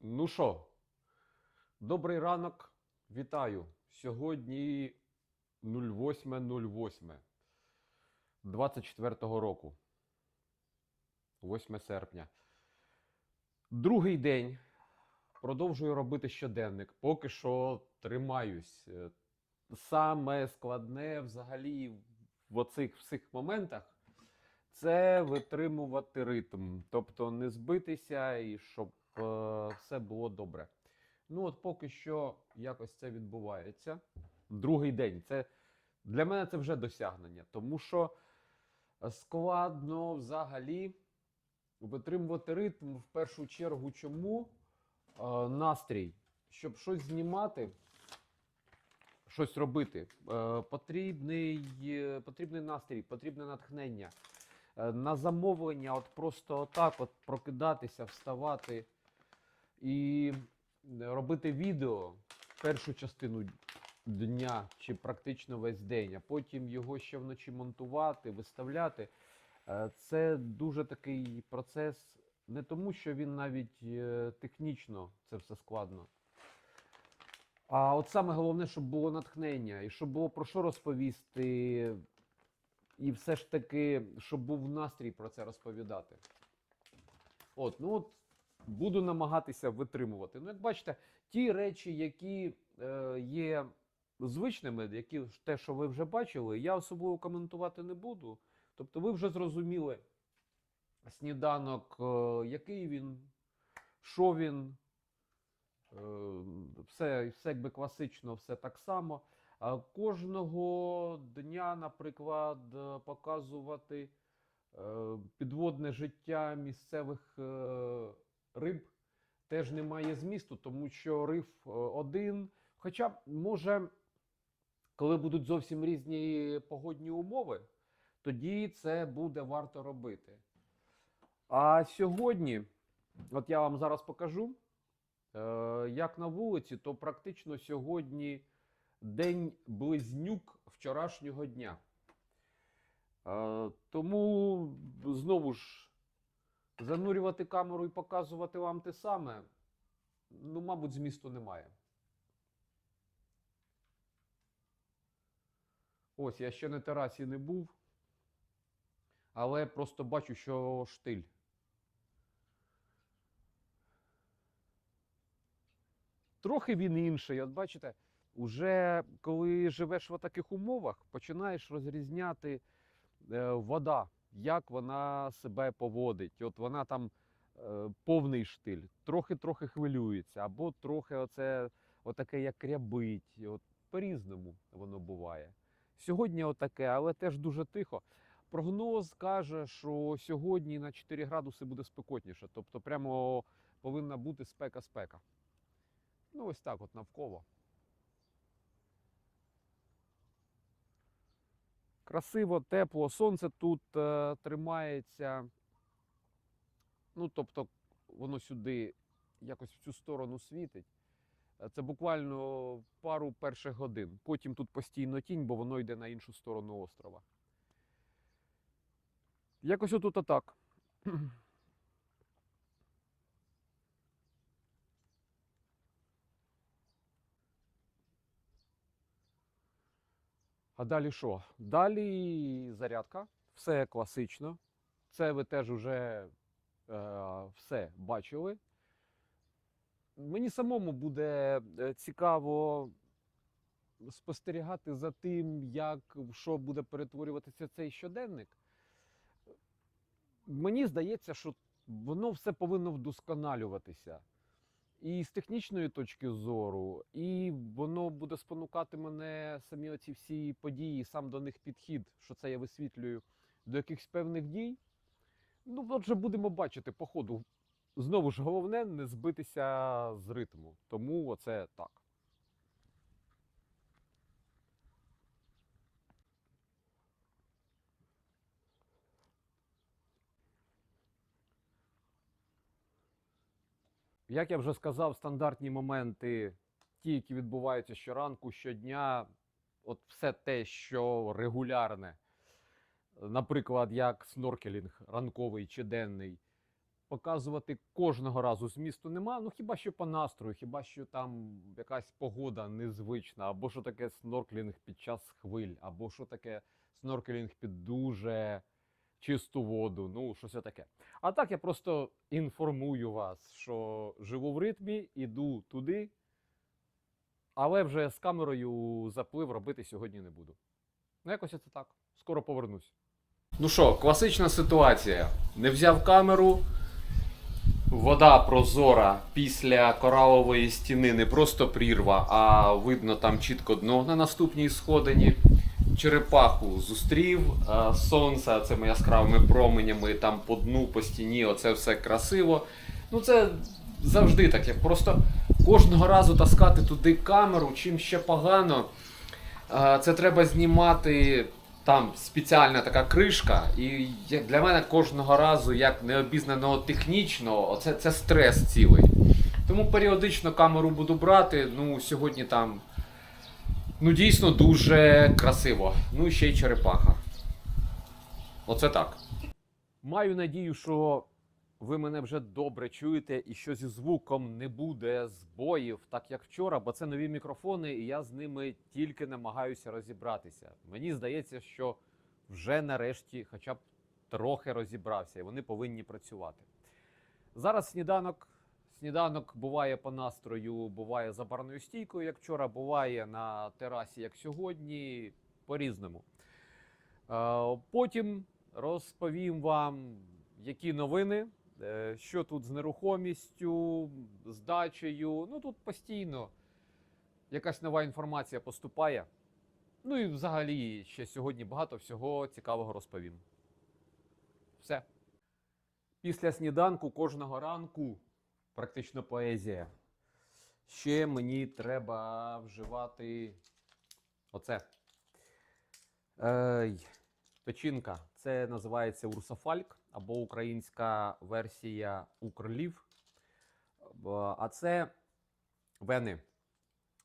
Ну що, добрий ранок, вітаю. Сьогодні 08.08 24-го року. 8 серпня. Другий день. Продовжую робити щоденник. Поки що тримаюсь. Е, Саме складне взагалі в оцих всіх моментах це витримувати ритм. Тобто не збитися і щоб все було добре. Ну, от поки що якось це відбувається. Другий день. Це для мене це вже досягнення, тому що складно взагалі витримувати ритм в першу чергу. Чому? Е, настрій. Щоб щось знімати, щось робити, е, потрібний, е, потрібний настрій, потрібне натхнення. Е, на замовлення, от просто отак, от прокидатися, вставати і робити відео першу частину дня чи практично весь день, а потім його ще вночі монтувати, виставляти. Е, Це дуже такий процес, не тому, що він навіть е, технічно це все складно. А от саме головне, щоб було натхнення, і щоб було про що розповісти, і все ж таки, щоб був настрій про це розповідати. От, ну от буду намагатися витримувати. Ну, як бачите, ті речі, які е, є звичними, які те, що ви вже бачили, я особливо коментувати не буду. Тобто, ви вже зрозуміли сніданок, е, який він, що він. Е, Все, все якби класично, все так само. Кожного дня, наприклад, е, показувати е, підводне життя місцевих риб теж немає змісту, тому що риф е, один. Хоча, може, коли будуть зовсім різні погодні умови, тоді це буде варто робити. А сьогодні, от я вам зараз покажу, е, як на вулиці, то практично сьогодні день близнюк вчорашнього дня. Е, Тому знову ж занурювати камеру і показувати вам те саме, ну, мабуть, змісту немає. Ось, я ще на терасі не був, але просто бачу, що штиль. Трохи він інший. От бачите, уже коли живеш в таких умовах, починаєш розрізняти е, вода, як вона себе поводить. От вона там е, повний штиль, трохи-трохи хвилюється, або трохи оце, отаке, як рябить. От по-різному воно буває. Сьогодні отаке, але теж дуже тихо. Прогноз каже, що сьогодні на 4 градуси буде спекотніше, тобто прямо повинна бути спека-спека. Ну, ось так, от навколо. Красиво, тепло, сонце тут е, тримається. Ну, тобто, воно сюди якось в цю сторону світить. Е, Це буквально пару перших годин. Потім тут постійно тінь, бо воно йде на іншу сторону острова. Якось отут отак. А далі що? Далі зарядка, все класично. Це ви теж вже е, все бачили. Мені самому буде е, цікаво спостерігати за тим, як що буде перетворюватися цей щоденник. Мені здається, що воно все повинно вдосконалюватися. І з технічної точки зору, і воно буде спонукати мене самі оці всі події, сам до них підхід, що це я висвітлюю до якихось певних дій. Ну, отже, будемо бачити по ходу. Знову ж головне не збитися з ритму. Тому оце так. Як я вже сказав, стандартні моменти, ті, які відбуваються щоранку, щодня, от все те, що регулярне, наприклад, як сноркелінг ранковий чи денний, показувати кожного разу змісту нема. Ну хіба що по настрою, хіба що там якась погода незвична, або що таке снорклінг під час хвиль, або що таке снорклінг під дуже чисту воду. Ну, щось таке. А так я просто інформую вас, що живу в ритмі, іду туди, але вже з камерою заплив робити сьогодні не буду. Ну, якось це так. Скоро повернусь. Ну що, класична ситуація. Не взяв камеру. Вода прозора після коралової стіни не просто прірва, а видно там чітко дно на наступній сходині. Черепаху зустрів, сонце цими яскравими променями там по дну, по стіні, оце все красиво. Ну це завжди таке. Просто кожного разу таскати туди камеру, чим ще погано. Це треба знімати там спеціальна така кришка, і для мене кожного разу, як необізнаного технічно, оце це стрес цілий. Тому періодично камеру буду брати. Ну, сьогодні там ну, дійсно дуже красиво. Ну і ще й черепаха. Оце так. Маю надію, що ви мене вже добре чуєте і що зі звуком не буде збоїв, так як вчора, бо це нові мікрофони, і я з ними тільки намагаюся розібратися. Мені здається, що вже нарешті хоча б трохи розібрався, і вони повинні працювати. Зараз сніданок. Сніданок буває по настрою, буває за барною стійкою, як вчора, буває на терасі, як сьогодні, по-різному. Е, Потім розповім вам, які новини, е, що тут з нерухомістю, з дачею. Ну тут постійно якась нова інформація поступає. Ну і взагалі ще сьогодні багато всього цікавого розповім. Все. Після сніданку кожного ранку практично поезія. Ще мені треба вживати оце. Ей, печінка. Це називається урсофальк або українська версія укрлів. А це вени.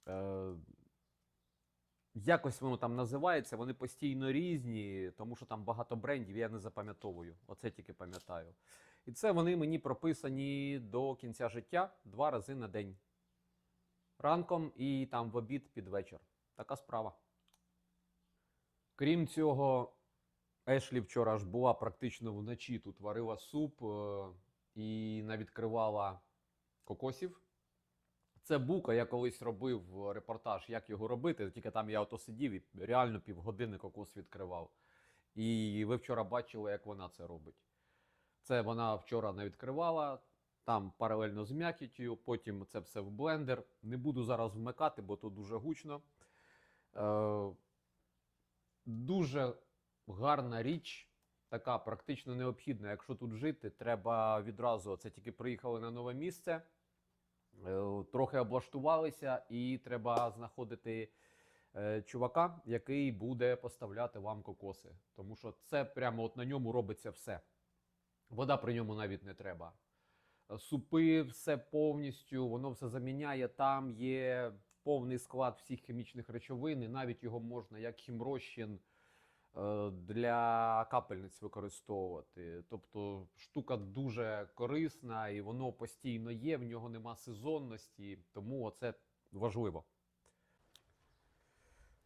Е, Якось воно там називається, вони постійно різні, тому що там багато брендів, я не запам'ятовую. Оце тільки пам'ятаю. І це вони мені прописані до кінця життя два рази на день. Ранком і там в обід під вечір. Така справа. Крім цього, Ешлі вчора ж була практично вночі тут варила суп е, і навідкривала кокосів. Це бука, я колись робив репортаж, як його робити. Тільки там я ото сидів і реально півгодини кокос відкривав. І ви вчора бачили, як вона це робить. Це вона вчора не відкривала, там паралельно з м'якіттю, потім це все в блендер. Не буду зараз вмикати, бо тут дуже гучно. Е, дуже гарна річ, така практично необхідна. Якщо тут жити, треба відразу. Це тільки приїхали на нове місце, е, трохи облаштувалися, і треба знаходити е, чувака, який буде поставляти вам кокоси. Тому що це прямо от на ньому робиться все. Вода при ньому навіть не треба. Е, Супи, все повністю, воно все заміняє. Там є повний склад всіх хімічних речовин, і навіть його можна як хімрозчин е, для капельниць використовувати. Тобто штука дуже корисна і воно постійно є, в нього нема сезонності, тому це важливо.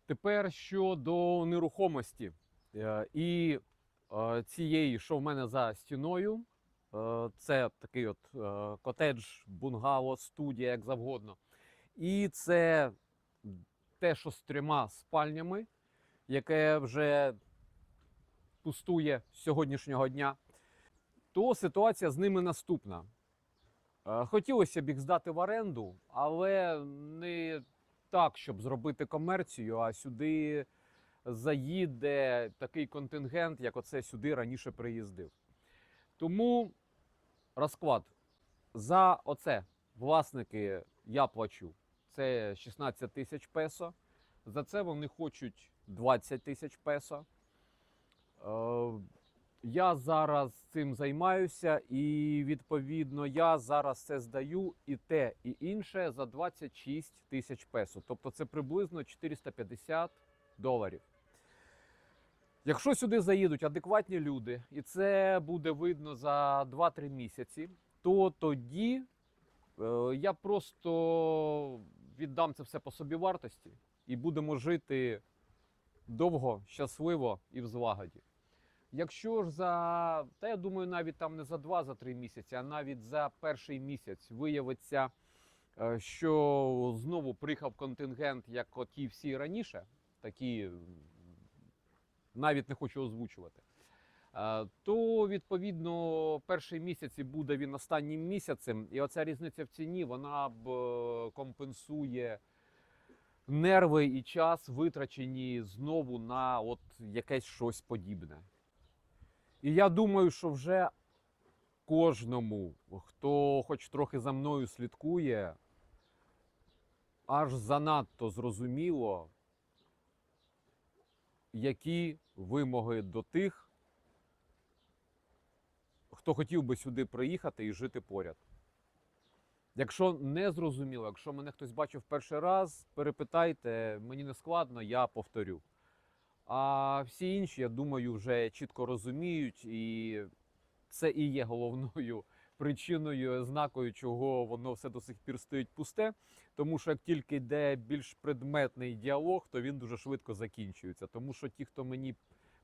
Тепер щодо нерухомості Е, і цієї, що в мене за стіною. Е, Це такий от е, котедж, бунгало, студія, як завгодно. І це те, що з трьома спальнями, яке вже пустує з сьогоднішнього дня. То ситуація з ними наступна. Е, Хотілося б їх здати в оренду, але не так, щоб зробити комерцію, а сюди заїде такий контингент, як оце сюди раніше приїздив. Тому розклад. За оце власники я плачу. Це 16 тисяч песо. За це вони хочуть 20 тисяч песо. Е, я зараз цим займаюся, і відповідно я зараз це здаю і те, і інше за 26 тисяч песо. Тобто це приблизно 450 доларів. Якщо сюди заїдуть адекватні люди, і це буде видно за 2-3 місяці, то тоді е, я просто віддам це все по собі вартості і будемо жити довго, щасливо і в злагоді. Якщо ж за, та я думаю, навіть там не за 2-3 місяці, а навіть за перший місяць виявиться, е, що знову приїхав контингент, як от всі раніше, такі навіть не хочу озвучувати. е, То відповідно перший місяць буде він останнім місяцем, і оця різниця в ціні вона б е, компенсує нерви і час, витрачені знову на от якесь щось подібне. І я думаю, що вже кожному, хто хоч трохи за мною слідкує, аж занадто зрозуміло, які вимоги до тих, хто хотів би сюди приїхати і жити поряд. Якщо не зрозуміло, якщо мене хтось бачив перший раз, перепитайте, мені не складно, я повторю. А всі інші, я думаю, вже чітко розуміють, і це і є головною причиною, ознакою, чого воно все до сих пір стоїть пусте. Тому що як тільки йде більш предметний діалог, то він дуже швидко закінчується. Тому що ті, хто мені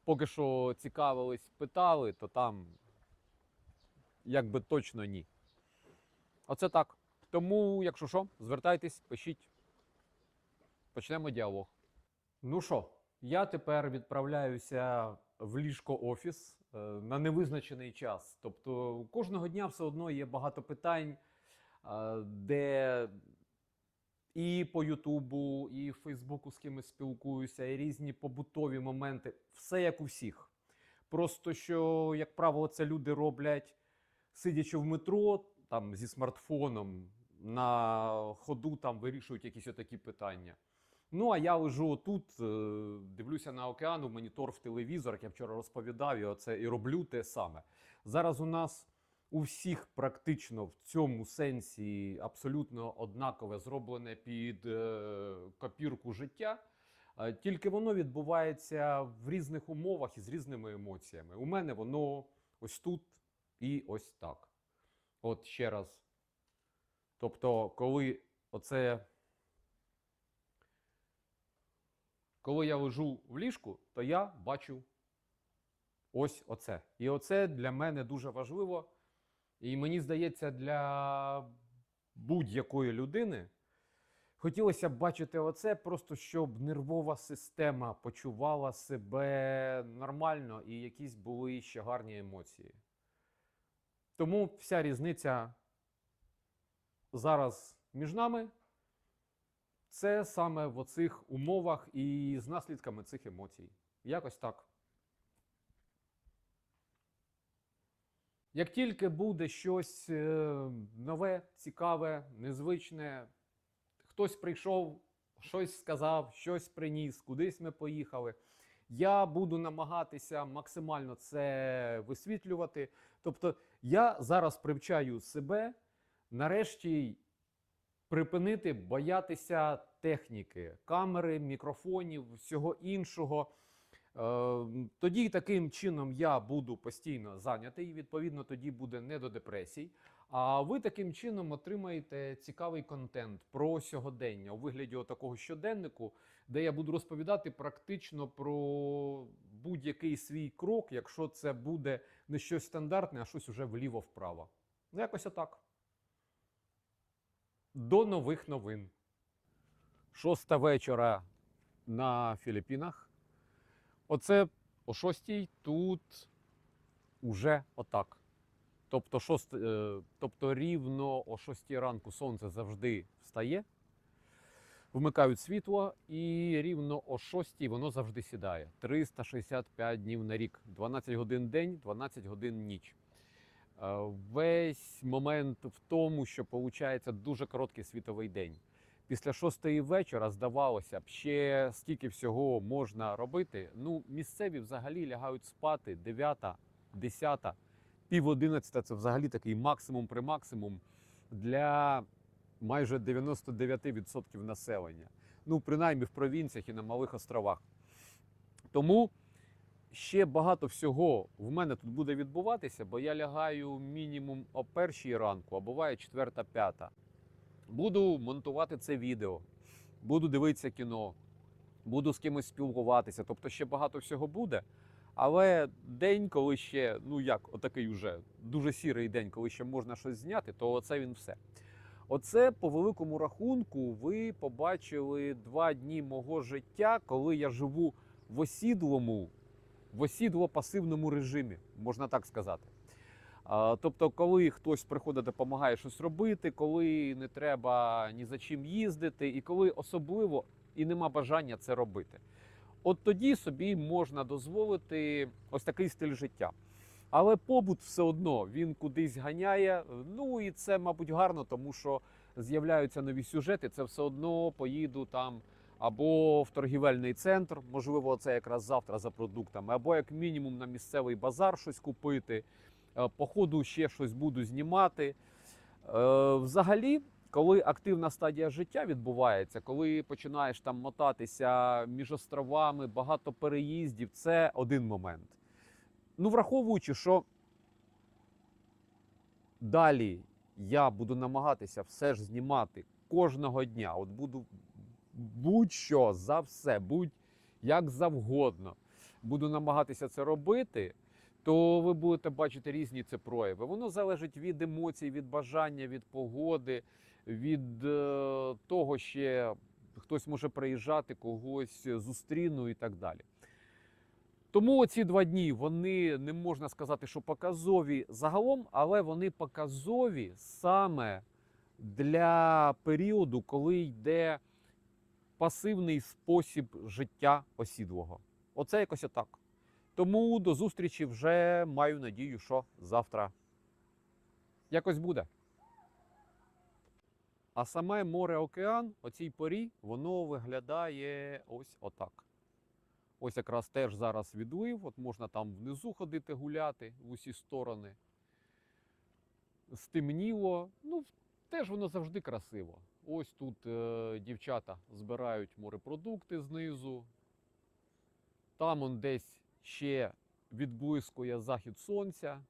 поки що цікавились, питали, то там якби точно ні. Оце так. Тому, якщо що, звертайтесь, пишіть. Почнемо діалог. Ну що, я тепер відправляюся в ліжко офіс е, на невизначений час. Тобто кожного дня все одно є багато питань, е, де і по Ютубу, і в Фейсбуку з кимось спілкуюся, і різні побутові моменти. Все як у всіх. Просто що, як правило, це люди роблять, сидячи в метро, там зі смартфоном, на ходу там вирішують якісь отакі питання. Ну, а я лежу тут, е, дивлюся на океан, у монітор в телевізор, як я вчора розповідав, і оце і роблю те саме. Зараз у нас у всіх практично в цьому сенсі абсолютно однакове зроблене під е, копірку життя. Е, Тільки воно відбувається в різних умовах і з різними емоціями. У мене воно ось тут і ось так. От ще раз. Тобто, коли оце. Коли я лежу в ліжку, то я бачу ось оце. І оце для мене дуже важливо. І мені здається, для будь-якої людини хотілося б бачити оце, просто щоб нервова система почувала себе нормально і якісь були ще гарні емоції. Тому вся різниця зараз між нами це саме в оцих умовах і з наслідками цих емоцій. Якось так. Як тільки буде щось е, нове, цікаве, незвичне, хтось прийшов, щось сказав, щось приніс, кудись ми поїхали. Я буду намагатися максимально це висвітлювати. Тобто, я зараз привчаю себе нарешті припинити боятися техніки, камери, мікрофонів, всього іншого. Е, Тоді таким чином я буду постійно зайнятий, відповідно тоді буде не до депресій. А ви таким чином отримаєте цікавий контент про сьогодення у вигляді такого щоденнику, де я буду розповідати практично про будь-який свій крок, якщо це буде не щось стандартне, а щось уже вліво-вправо. Ну, якось отак. До нових новин. Шоста вечора на Філіппінах. Оце о шостій тут уже отак. Тобто, шост, е, тобто рівно о шостій ранку сонце завжди встає, вмикають світло, і рівно о шостій воно завжди сідає. 365 днів на рік, 12 годин день, 12 годин ніч. Е, Весь момент в тому, що виходить дуже короткий світовий день. Після шостої вечора здавалося б, ще стільки всього можна робити. Ну, місцеві взагалі лягають спати 9, 10, пів 11 це взагалі такий максимум при максимум для майже 99% населення. Ну, принаймні в провінціях і на малих островах. Тому ще багато всього в мене тут буде відбуватися, бо я лягаю мінімум о першій ранку, а буває четверта, п'ята. Буду монтувати це відео, буду дивитися кіно, буду з кимось спілкуватися. Тобто ще багато всього буде. Але день, коли ще, ну як, отакий уже дуже сірий день, коли ще можна щось зняти, то оце він все. Оце по великому рахунку ви побачили два дні мого життя, коли я живу в осідлому, в осідло-пасивному режимі, можна так сказати. Тобто, коли хтось приходить, допомагає щось робити, коли не треба ні за чим їздити, і коли особливо і нема бажання це робити. От тоді собі можна дозволити ось такий стиль життя. Але побут все одно він кудись ганяє. Ну і це, мабуть, гарно, тому що з'являються нові сюжети. Це все одно поїду там або в торгівельний центр, можливо, це якраз завтра за продуктами, або як мінімум на місцевий базар щось купити. Е, По ходу ще щось буду знімати. Е, Взагалі, коли активна стадія життя відбувається, коли починаєш там мотатися між островами, багато переїздів, це один момент. Ну, враховуючи, що далі я буду намагатися все ж знімати кожного дня. От буду будь-що за все, будь як завгодно. Буду намагатися це робити, то ви будете бачити різні це прояви. Воно залежить від емоцій, від бажання, від погоди, від е, того, ще хтось може приїжджати, когось зустріну і так далі. Тому оці два дні вони не можна сказати, що показові загалом, але вони показові саме для періоду, коли йде пасивний спосіб життя осідлого. Оце якось отак. Тому до зустрічі вже маю надію, що завтра якось буде. А саме море-океан, оцій порі, воно виглядає ось отак. Ось якраз теж зараз відлив, от можна там внизу ходити гуляти в усі сторони. Стемніло. Ну, теж воно завжди красиво. Ось тут е, дівчата збирають морепродукти знизу. Там он десь ще відблискує захід сонця,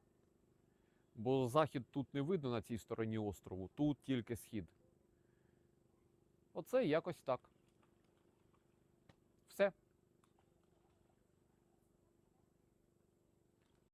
бо захід тут не видно на цій стороні острову, тут тільки схід. Оце якось так.